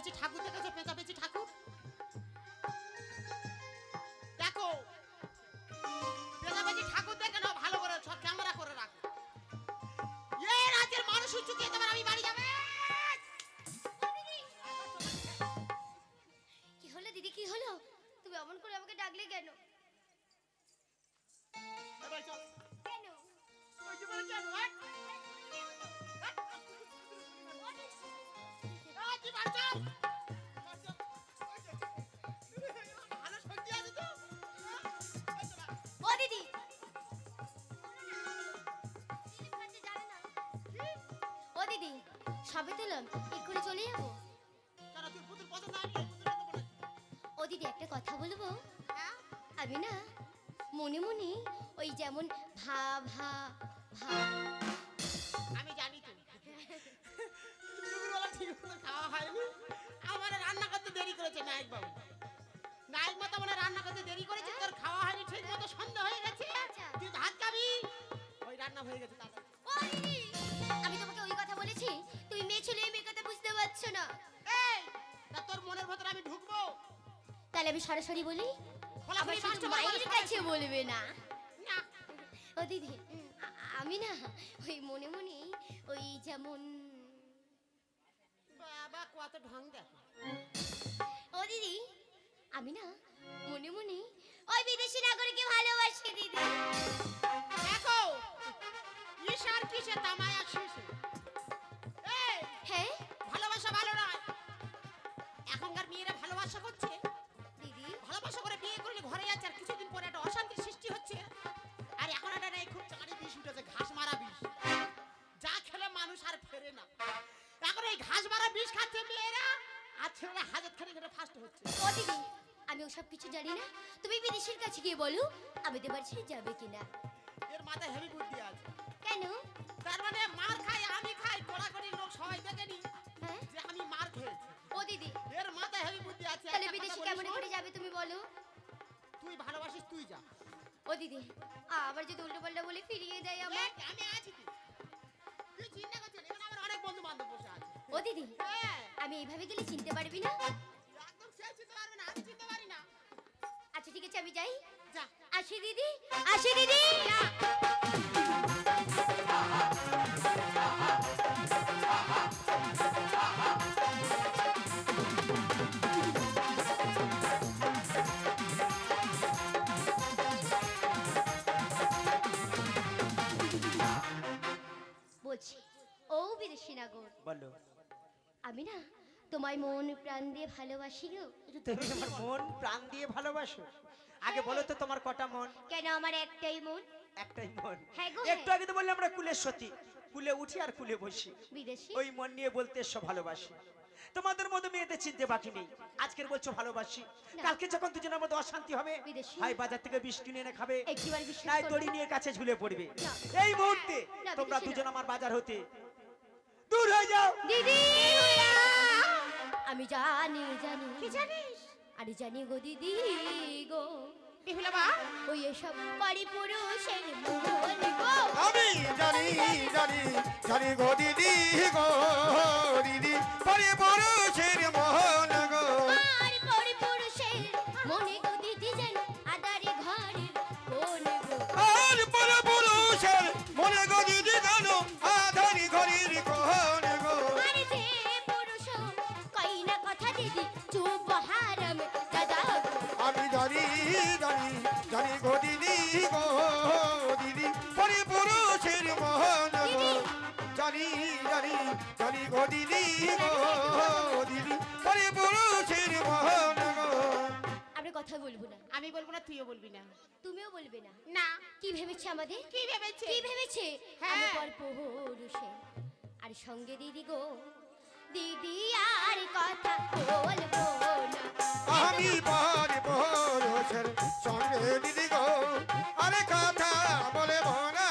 পেঁচাপেচি ঠাকুর দেখেছ সবে দিলাম এক্ষুনি চলে যাব? ও একটা কথা বলব? আমি না মনে মনে ওই যেমন ভা ভা ভা করেছে নায়ক বাবু নায়ক মতো মানে রান্না করতে দেরি করেছে তোর খাওয়া হয়নি ঠিক মতো সন্ধ্যা হয়ে গেছে। আচ্ছা। তুই ভাত খাবি ওই রান্না হয়ে গেছে আমি তোমাকে ওই কথা বলেছি তুমি মেয়ে ছেলে মেয়ে কথা বুঝতে পারছ না। এই তা তোর মনের ভেতরে আমি ঢুকবো? তাহলে আমি সরাসরি বলি মায়ের কাছে বলবে না। না। ও দিদি আমি না ওই মনে মনে ওই যেমন বাবা কত ঢং দেখো। দিদি। আমি না মনে মনে ওই বিদেশি নাগরিককে ভালোবাসি দিদি। দেখো ঈশার কিসে তামায়া শিশু হ্যাঁ? ভালোবাসা ভালো নয়। এখনকার মেয়েরা ভালোবাসা করছে বিদেশির কাছে গিয়ে বলো আমি তোমার ছেড়ে যাবে কিনা। এর মাথায় হেভি বুদ্ধি আছে। কেন? তার মানে মার খাই আমি খাই কোলাকড়ি লোক সবাই দেখেনি হ্যাঁ? যে আমি মার খেয়েছি। ও দিদি এর মাথায় হেভি বুদ্ধি আছে তাহলে বিদেশি কেমন করে যাবে তুমি বলো? তুই ভালোবাসিস তুই যা। ও দিদি আবার যদি উল্টো পাল্টা বলে ফিরিয়ে দেয় আমার আমি আছি তুই চিন্তা করছিস এখানে আমার অনেক বন্ধু বান্ধব বসে আছে। ও দিদি হ্যাঁ। আমি এইভাবে গেলে চিনতে পারবি না? আমি যাই। যা আসি দিদি আসি দিদি। বলছি ও বিদেশি নাগর। বলো। আমি না তোমায় মন প্রাণ দিয়ে ভালোবাসি গো। তুমি আমার মন প্রাণ দিয়ে ভালোবাসো? আগে বলো তো তোমার কটা মন? কেন আমার একটাই মন? একটাই মন। হ্যাঁ একটু আগে তো বললে আমরা কুলের সতী। কুলে উঠি আর কুলে বসি। বিদেশি? ওই মন নিয়ে বলতে এসো ভালোবাসি। তোমাদের মতো মেয়েদের চিনতে বাকি নেই। আজকের বলছো ভালোবাসি। কালকে যখন দুজনের মধ্যে অশান্তি হবে। হয় বাজার থেকে বিষ কিনে এনে খাবে। নাই দড়ি নিয়ে কাছে ঝুলে পড়বে। এই মুহূর্তে তোমরা দুজন আমার বাজার হতে দূর হয়ে যাও। দিদি আমি জানি জানি। কি জানিস? আরে জানি গো দিদি গো। কি হলো বা ওই এসব বাড়ি পুরুষের মন গো। আমি জানি জানি জানি গো দিদি গো। দিদি পরে পুরুষের মোহন জানি জানি গো দিদি গো দিদি পরে পুরুষের মোহন গো জানি জানি জানি গো দিদি গো দিদি পরে পুরুষের মোহন গো আমরা কথা বলব না। আমি বলব না তুইও বলবি না। তুমিও বলবে না? না। কি ভেবেছে আমাদের? কি ভেবেছে? কি ভেবেছে? হ্যাঁ। আমি পর পুরুষে আর সঙ্গে দিদি গো দিদি আর কথা বলব না। আমি পরে পুরুষের সঙ্গে দিদি গো। আরে কথা বলে না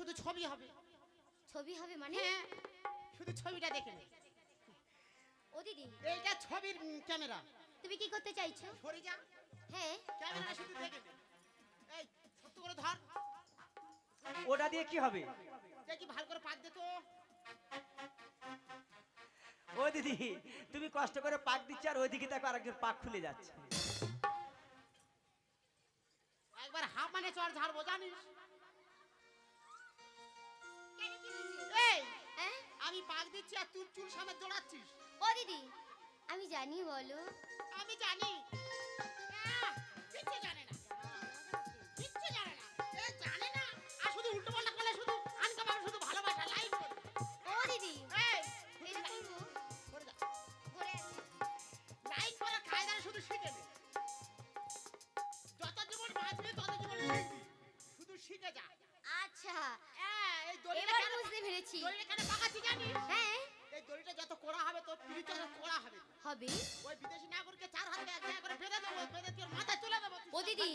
শুধু ছবি হবে। ছবি হবে মানে? হ্যাঁ শুধু ছবিটা দেখে নে। ও দিদি। এইটা ছবির ক্যামেরা। তুমি কি করতে চাইছো? সরে যা। হ্যাঁ। ক্যামেরা শুধু দেখে নে। এই সত্য করে ধর। ওটা দিয়ে কি হবে? দেখি ভালো করে পাক দে তো। ও দিদি তুমি কষ্ট করে পাক দিচ্ছ আর ওইদিকে দেখো আরেকজন পাক খুলে যাচ্ছে। একবার হাফ মানে চড় ঝাড়বো জানিস? আমি পাক দিচ্ছি আর তুই চুল সামনে দৌড়াচ্ছিস। ও দিদি আমি জানি বলো। আমি জানি। আচ্ছা। হ্যাঁ, এবার কেন- বুঝতে পেরেছি। দড়িটা জানিস? হ্যাঁ। এই দড়িটা যত কোড়া হবে তোর তত কোড়া হবে। হবে। ওই বিদেশি নাগরিককে চার হাতে এক জায়গা করে বেঁধে দেবো বেঁধে তোর মাথায় তুলে দেবো। ও দিদি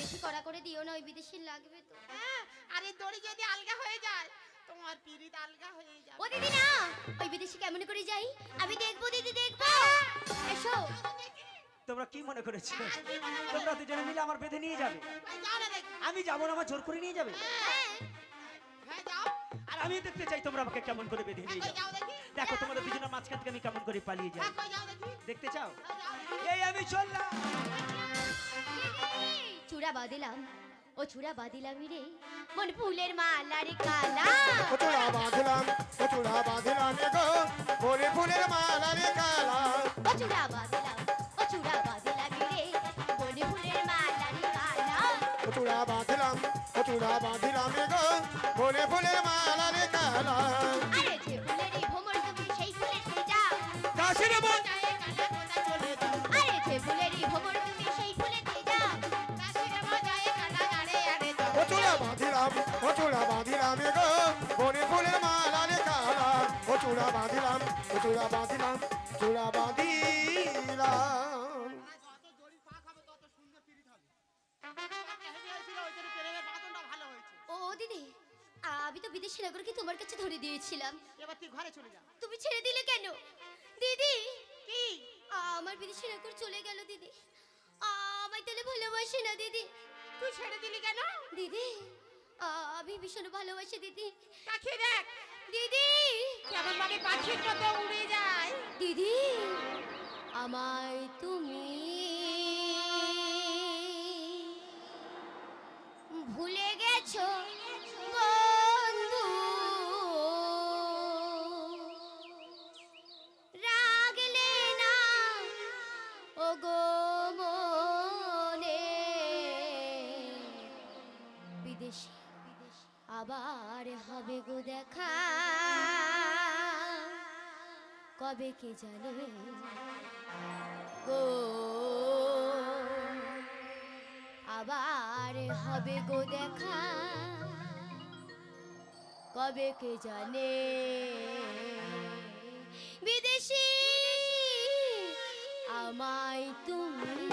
বেশি কড়া করে দিও না ওই বিদেশি লাগবে তো। হ্যাঁ, আর এই দড়ি যদি আলগা হয়ে যায় তোমার পিরিত আলগা হয়ে যাবে। ও দিদি না ওই বিদেশি কেমন করে যাই? আমি দেখব দিদি দেখব। এসো। তোমরা কি মনে করেছ? তোমরা দুজনে মিলে আমার বেঁধে নিয়ে যাবে? দেখি। আমি যাব না আমার জোর করে নিয়ে যাবে? হ্যাঁ হ্যাঁ। আমি দেখতে চাই তোমরা আমাকে কেমন করে বেঁধে নিয়ে যাও। দেখো। তোমাদের দুজনের মাঝখান থেকে আমি কেমন করে পালিয়ে যাই। যাও দেখতে চাও? এই আমি চললাম। চূড়া বাঁধিলাম ও চূড়া বাঁধিলাম রে। মন ফুলের মালার কালা। কচুড়া বাঁধলাম কচুড়া বাঁধলাম গো। ফুলে ফুলের মালা রে কালা। ও চূড়া বাঁধিলাম ও চূড়া বাঁধিলাম রে। মন ফুলের মালার কালা। কচুড়া বাঁধলাম কচুড়া বাঁধলাম গো ফুলে ফুলের মালা রে কালা কাশির বন। কচুড়া বাঁধলাম কচুড়া বাঁধলাম গো ফুলে ফুলের মালা রে কালা কচুড়া বাঁধলাম কচুড়া বাঁধলাম। চূড়া বাঁধিলাম ও দিদি আমি তো বিদেশি নাগরকে তোমার কাছে ধরে দিয়েছিলাম। এবার তুই ঘরে চলে যা। তুমি ছেড়ে দিলে কেন? দিদি! কি? আমার বিদেশি নাগর চলে গেল দিদি। আমায় তাহলে ভালোবাসে না দিদি। তুই ছেড়ে দিলি কেন? দিদি আমি ভীষণ ভালোবাসি দিদি। তাকিয়ে দেখ। দিদি! কেমন ভাবে পাখির মতো উড়ে যায়। দিদি আমায় তুমি ভুলে গেছো বন্ধু? রাগলে না আবার হবে গো দেখা। কবে কে জানে? গো আবার হবে গো দেখা। কবে কে জানে? বিদেশি আমায় তুমি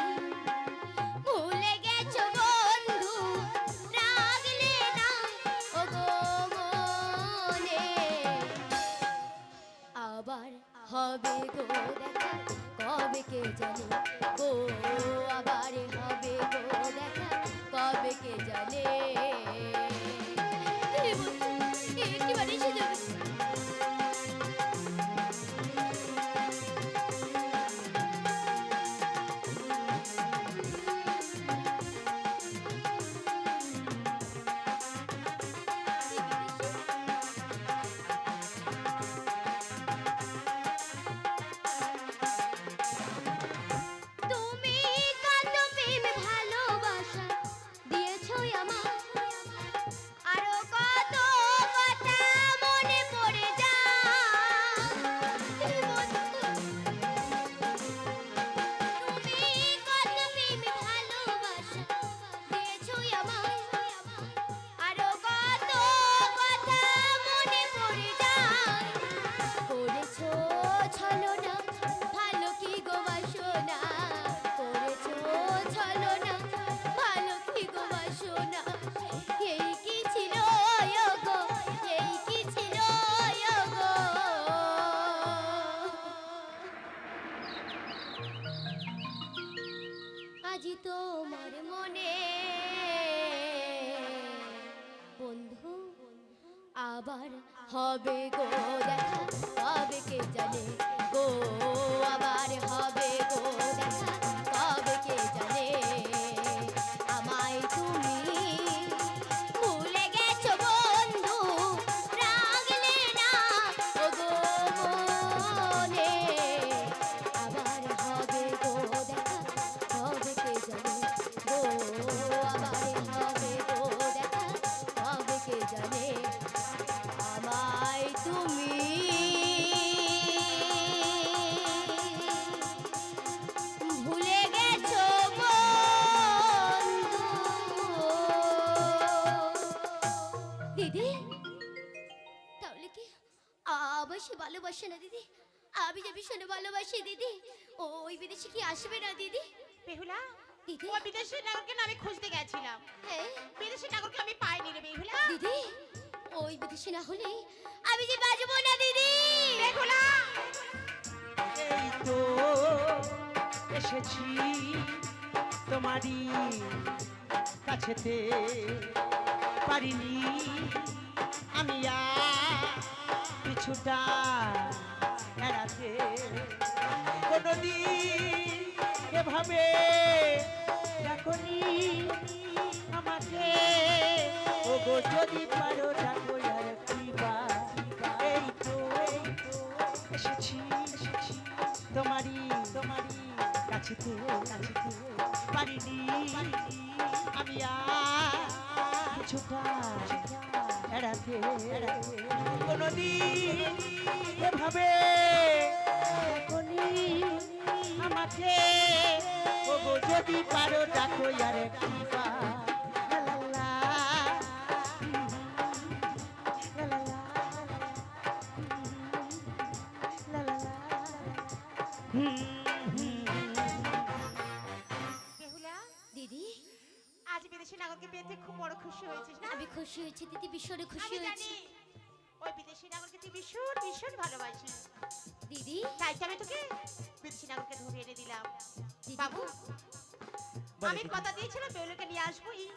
আজি তোমার মনে। বন্ধু আবার হবে গো দেখা হবে কে জানে গো আবার হবে ভালোবাসে না দিদি? আমি যে ভীষণ ভালোবাসি দিদি। ও ওই বিদেশে কি আসবে না দিদি? বেহুলা দিদি? ও বিদেশি নাগরকে না আমি খুঁজতে গেছিলাম। হ্যাঁ? বিদেশি নাগরকে আমি পাইনি রে বেহুলা। দিদি ওই বিদেশে না হলে আমি যে বাজবো না দিদি! বেহুলা! এই তো এসেছি তোমারই কাছেতে। পারিনি আমি আর কিছুটা ভাবে। দেখনি আমাকে। ও গো যদি পারো ডাকো আর কৃপা এই তো এই তো, এসেছি। এসেছি তোমারই তোমারই কাছে তো কাছে তো পারিনি, আমি আর কিছুটা এড়াতে। এড়াতে কোনোদিন এভাবে এখনই আমাকে। গো যদি পারো ডাকো আরে দিদি আজ বিদেশি নাগরকে পেতে খুব বড় খুশি হয়েছিস না? আমি খুশি হয়েছি দিদি ভীষণ খুশি হয়েছি। ওই বিদেশি নাগরকে তুই ভীষণ ভীষণ ভালোবাসিস। দিদি তাই তো আমি তোকে বিদেশি ধরে এনে দিলাম। বাবু আমি কথা দিয়েছিলাম বেহুলাকে নিয়ে আসব এই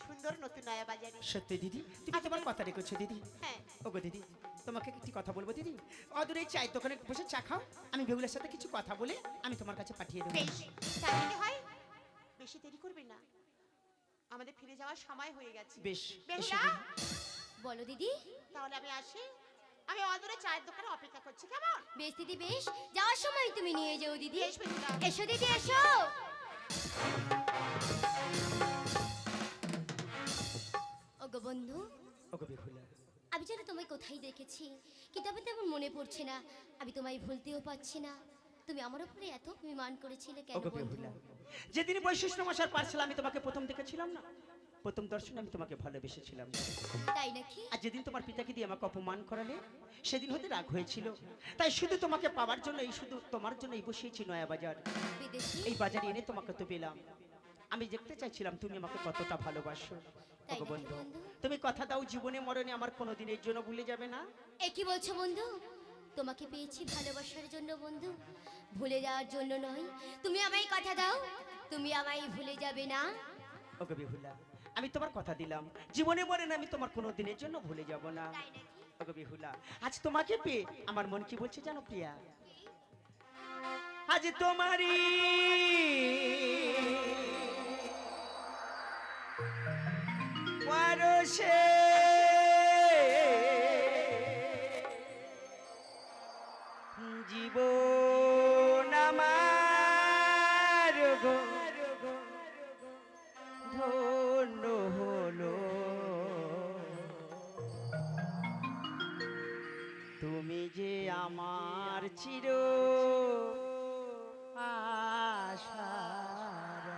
সুন্দর নতুন নয়া বাজারে। সত্যি দিদি? তুমি তোমার কথা রেখেছো দিদি? হ্যাঁ। ওগো দিদি তোমাকে একটি কথা বলব দিদি? অদূরে চায়ের দোকানে বসে চা খাও আমি বেগুলের সাথে কিছু কথা বলে আমি তোমার কাছে পাঠিয়ে দেবো। বেশ তাই যদি হয়? বেশি দেরি করবে না। আমাদের ফিরে যাওয়ার সময় হয়ে গেছে। বেশ দিদি। বলো দিদি। তাহলে আমি আসি। আমি অদূরে চায়ের দোকানে অপেক্ষা করছি কেমন? বেশ দিদি বেশ। যাওয়ার সময় তুমি নিয়ে যাও দিদি। বেশ এসো দিদি এসো। ওগো বন্ধু ওগো বেহুলা। আমি যেন তোমায় কোথায় দেখেছি কিন্তু আমি তেমন মনে পড়ছে না। আমি তোমায় ভুলতেও পারছি না। তুমি আমার উপরে এত অভিমান করেছিলে কেন ওগো বন্ধু? যেদিন বৈশিষ্ট্য মশার পার্সেল আমি তোমাকে প্রথম দেখেছিলাম না? প্রথম দর্শনে আমি তোমাকে ভালোবেসেছিলাম। তাই নাকি? আর যেদিন তোমার পিতাকে দিয়ে আমাকে অপমান করালে সেদিন হতে রাগ হয়েছিল। তাই শুধু তোমাকে পাওয়ার জন্য এই শুধু তোমার জন্য এই বসিয়েছি নয়া বাজার এই বাজারে এনে তোমাকে তো পেলাম। আমি দেখতে চাইছিলাম তুমি আমাকে কতটা ভালোবাসো। বন্ধু? তুমি কথা দাও জীবনে মরণে আমার কোনো দিনের জন্য ভুলে যাবে না। এ কি বলছো বন্ধু? তোমাকে পেয়েছি ভালোবাসার জন্য বন্ধু। ভুলে যাওয়ার জন্য নয়। তুমি আমায় কথা দাও তুমি আমায় ভুলে যাবে না। ওগো বেহুলা আমি তোমার কথা দিলাম। জীবনে বলেন আমি তোমার কোনো দিনের জন্য ভুলে যাব না। বিহুলা আজ তোমাকে পেয়ে আমার মন কি বলছে জানো প্রিয়া? আজ তোমারই পরশে যে আমার চির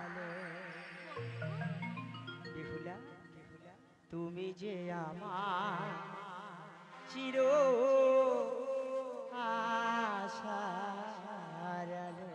আলো। বেহুলা তুমি যে আমার চির আশার আলো।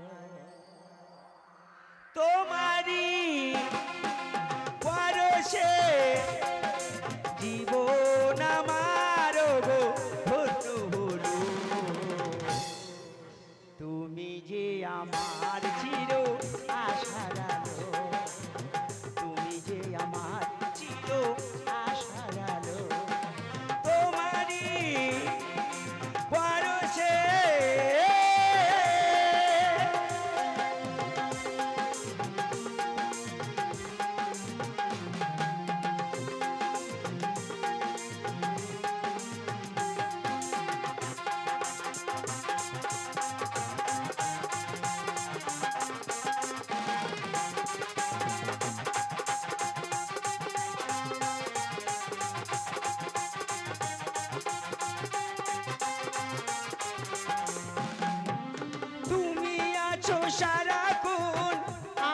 সারাক্ষণ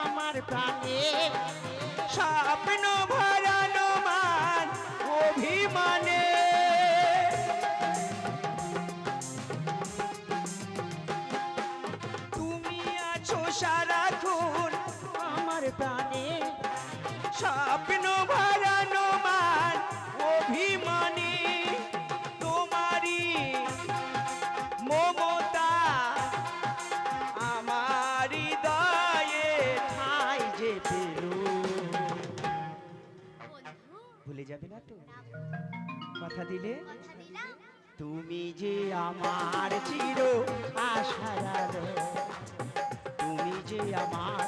আমার প্রাণে। স্বপ্ন ভরানো মান অভিমানে। তুমি আছো আমার প্রাণে। স্বপ্ন কথা দিলে? তুমি যে আমার চির আশার তুমি যে আমার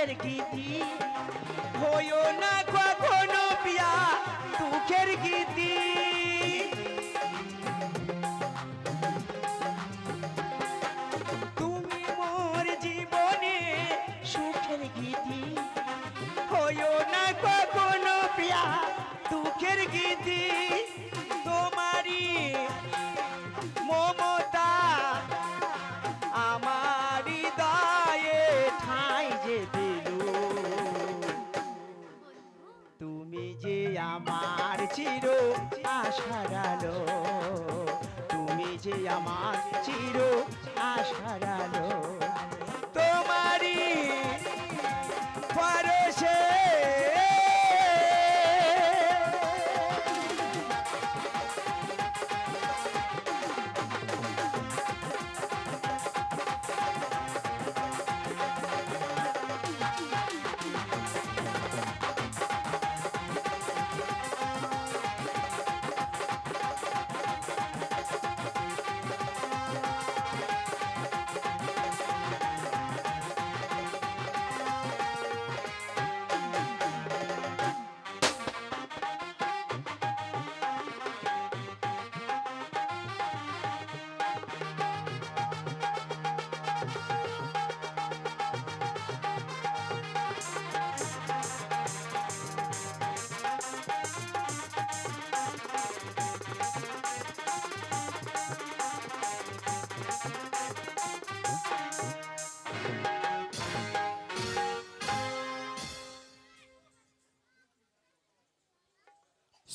সুখের গীতি। যে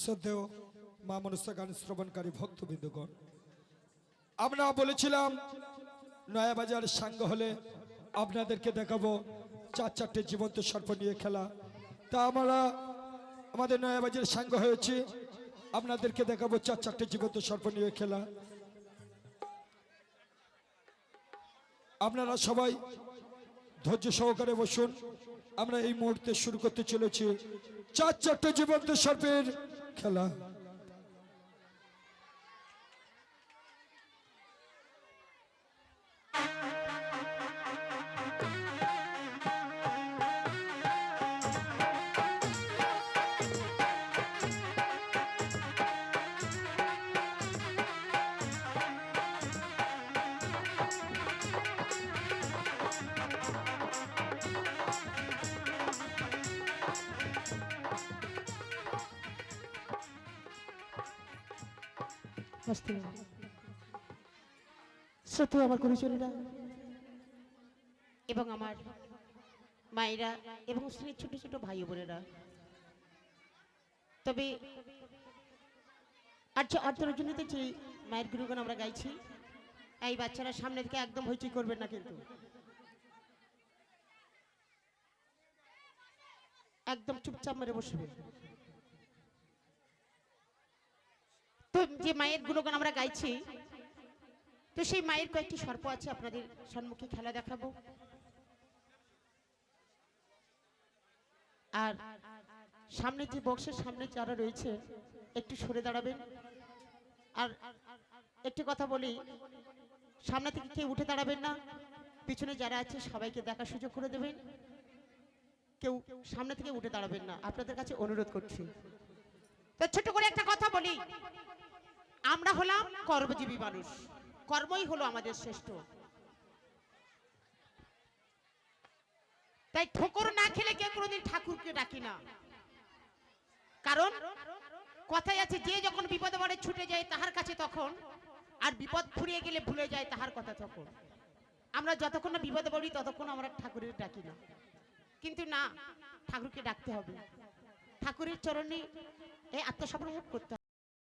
শ্রদ্ধেয় মা মনসা গান শ্রবণকারী ভক্তবৃন্দগণ, আমরা বলেছিলাম, নয়াবাজার সাঙ্গ হলে আপনাদেরকে দেখাবো চার চারটে জীবন্ত সর্প নিয়ে খেলা। তা আমরা আমাদের নয়াবাজার সাঙ্গ হয়েছে, আপনাদেরকে দেখাবো চার চারটে জীবন্ত সর্প নিয়ে খেলা। আপনারা সবাই ধৈর্য সহকারে বসুন, আমরা এই মুহূর্তে শুরু করতে চলেছি চার চারটে জীবন্ত সর্পের খেলা। সত্য আমার গুরুজনেরা এবং আমার মায়েরা এবং স্ত্রীর ছোট ছোট ভাই বোনেরা। তবে আর যে অর্থরজনীতে যে মায়ের গুরুগান আমরা গাইছি, এই বাচ্চারা সামনে থেকে একদম হইচই করবেন না কিন্তু। একদম চুপচাপ মেরে বসবে তো যে মায়ের গুণগান আমরা গাইছি তো সেই মায়ের কয়েকটি সর্প আছে, আপনাদের সম্মুখে খেলা দেখাবো। আর সামনে যে বক্সের সামনে যারা রয়েছে, একটু সরে দাঁড়াবেন। আর একটি কথা বলি, সামনে থেকে কেউ উঠে দাঁড়াবেন না, পিছনে যারা আছে সবাইকে দেখার সুযোগ করে দেবেন। কেউ সামনে থেকে উঠে দাঁড়াবেন না, আপনাদের কাছে অনুরোধ করছি। তো ছোট করে একটা কথা বলি, আমরা হলাম কর্মজীবী মানুষ। কর্মই হলো আমাদের শ্রেষ্ঠ। তাই ঠোকর না খেলে কেউ কোনোদিন ঠাকুরকে ডাকি না। কারণ কথাই আছে, যে যখন বিপদে পড়ে ছুটে যায় তাহার কাছে তখন, আর বিপদ ফুরিয়ে গেলে ভুলে যায় তাহার কথা তখন। আমরা যতক্ষণ না বিপদে পড়ি ততক্ষণ আমরা ঠাকুরের ডাকি না। কিন্তু না, ঠাকুরকে ডাকতে হবে। ঠাকুরের চরণে এই আত্মসমর্পণ করতে